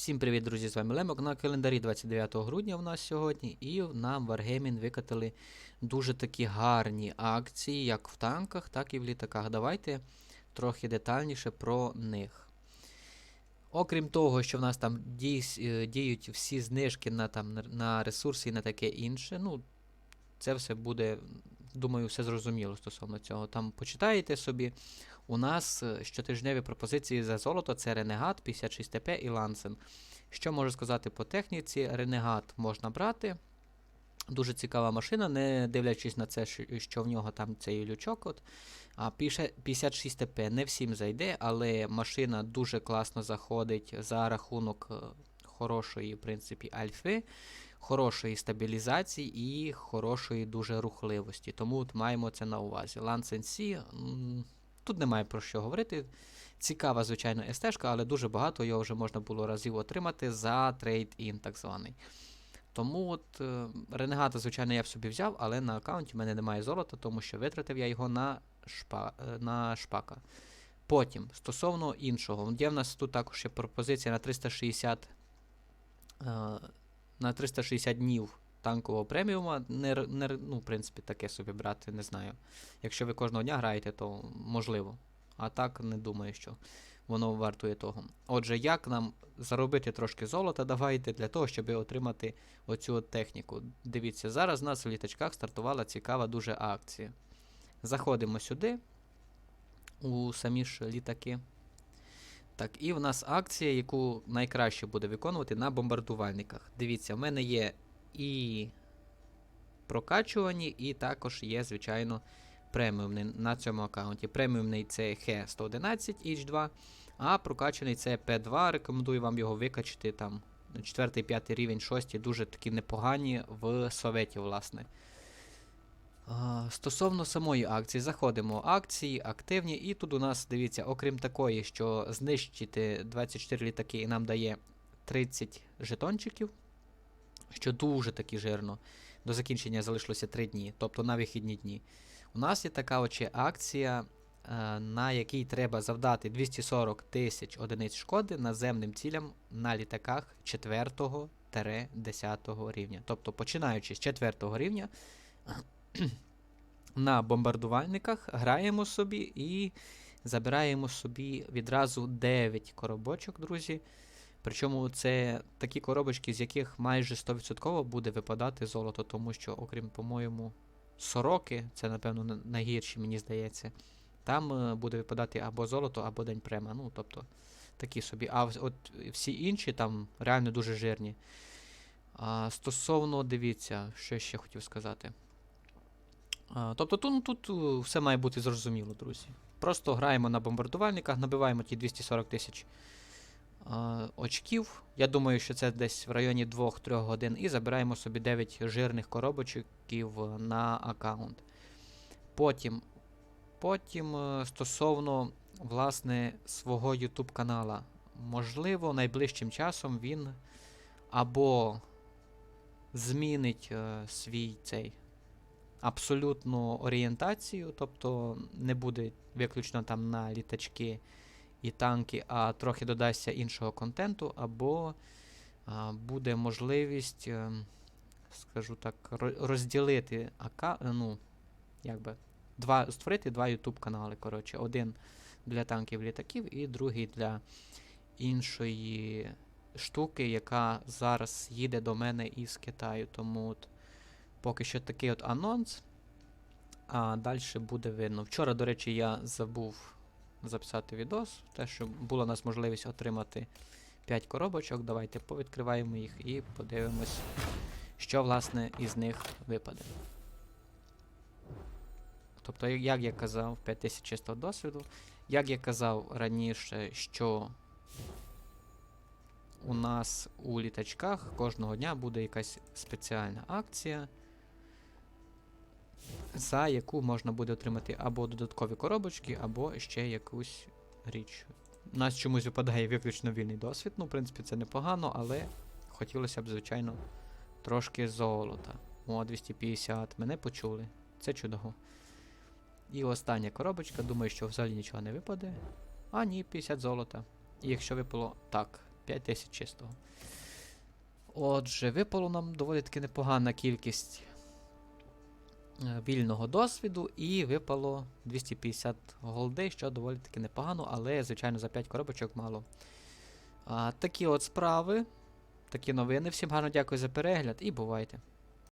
Всім привіт, друзі! З вами Лемок. На календарі 29 грудня у нас сьогодні, і нам Wargaming викатили дуже такі гарні акції, як в танках, так і в літаках. Давайте трохи детальніше про них. Окрім того, що в нас там е, діють всі знижки на, там, на ресурси і на таке інше, ну, це все буде, думаю, все зрозуміло стосовно цього. Там почитаєте собі. У нас е, щотижневі пропозиції за золото це Ренегат, 56 ТП і Лансен. Що можу сказати по техніці? Ренегат можна брати. Дуже цікава машина, не дивлячись на це, що- в нього там цей лючок. От. А 56 ТП не всім зайде, але машина дуже класно заходить за рахунок е, хорошої, в принципі, альфи, хорошої стабілізації і хорошої дуже рухливості. Тому от маємо це на увазі. Lansen C, тут немає про що говорити. Цікава, звичайно, естежка, але дуже багато його вже можна було разів отримати за трейд-ін, так званий. Тому от е, Ренегата, звичайно, я б собі взяв, але на аккаунті в мене немає золота, тому що витратив я його на, шпа, е, на шпака. Потім, стосовно іншого, є в нас тут також є пропозиція на 360, е, на 360 днів танкового преміума. Не, не, ну, в принципі, таке собі брати, не знаю. Якщо ви кожного дня граєте, то можливо. А так не думаю, що воно вартує того. Отже, як нам заробити трошки золота, давайте для того, щоб отримати оцю от техніку. Дивіться, зараз у нас в літачках стартувала цікава дуже акція. Заходимо сюди, у самі ж літаки. Так, і в нас акція, яку найкраще буде виконувати на бомбардувальниках. Дивіться, в мене є і прокачувані, і також є, звичайно, преміумний на цьому аккаунті. Преміумний це H111 H2, а прокачаний це P2. Рекомендую вам його викачати там 4, 5 рівень, 6, дуже такі непогані в Советі, власне. Стосовно самої акції, заходимо акції, активні, і тут у нас, дивіться, окрім такої, що знищити 24 літаки і нам дає 30 жетончиків, що дуже таки жирно. До закінчення залишилося 3 дні, тобто на вихідні дні. У нас є така ще акція, е, на якій треба завдати 240 тисяч одиниць шкоди наземним цілям на літаках 4-10 рівня. Тобто, починаючи з 4 рівня, на бомбардувальниках граємо собі і забираємо собі відразу 9 коробочок, друзі. Причому це такі коробочки, з яких майже 100% буде випадати золото, тому що, окрім, по-моєму, сороки, це, напевно, найгірші, мені здається. Там е, буде випадати або золото, або день према. Ну, тобто, такі собі. А от всі інші там реально дуже жирні. А, стосовно, дивіться, що я ще хотів сказати. Тобто тут, ну, тут е, все має бути зрозуміло, друзі. Просто граємо на бомбардувальниках, набиваємо ті 240 тисяч очків. Я думаю, що це десь в районі 2-3 годин. І забираємо собі 9 жирних коробочків на аккаунт. Потім, потім е, стосовно власне свого YouTube канала. Можливо, найближчим часом він або змінить е, свій цей абсолютну орієнтацію, тобто не буде виключно там на літачки і танки, а трохи додасться іншого контенту, або а, буде можливість, е, скажу так, розділити ака, е, ну, якби, два, створити два YouTube канали. Коротше, один для танків літаків і другий для іншої штуки, яка зараз їде до мене із Китаю. Тому от поки що такий от анонс. А далі буде видно. Вчора, до речі, я забув записати відос. Те, що була у нас можливість отримати 5 коробочок. Давайте повідкриваємо їх і подивимось, що власне із них випаде. Тобто, як- я казав, 5000 чистого досвіду. Як я казав раніше, що у нас у літачках кожного дня буде якась спеціальна акція, за яку можна буде отримати або додаткові коробочки, або ще якусь річ. У нас чомусь випадає виключно вільний досвід. Ну, в принципі, це непогано, але хотілося б, звичайно, трошки золота. О, 250. Мене почули. Це чудово. І остання коробочка. Думаю, що взагалі нічого не випаде. А, ні, 50 золота. І якщо випало так, 5 тисяч чистого. Отже, випало нам доволі таки непогана кількість вільного досвіду, і випало 250 голди, що доволі таки непогано, але, звичайно, за 5 коробочок мало. А, такі от справи, такі новини. Всім гарно дякую за перегляд і бувайте.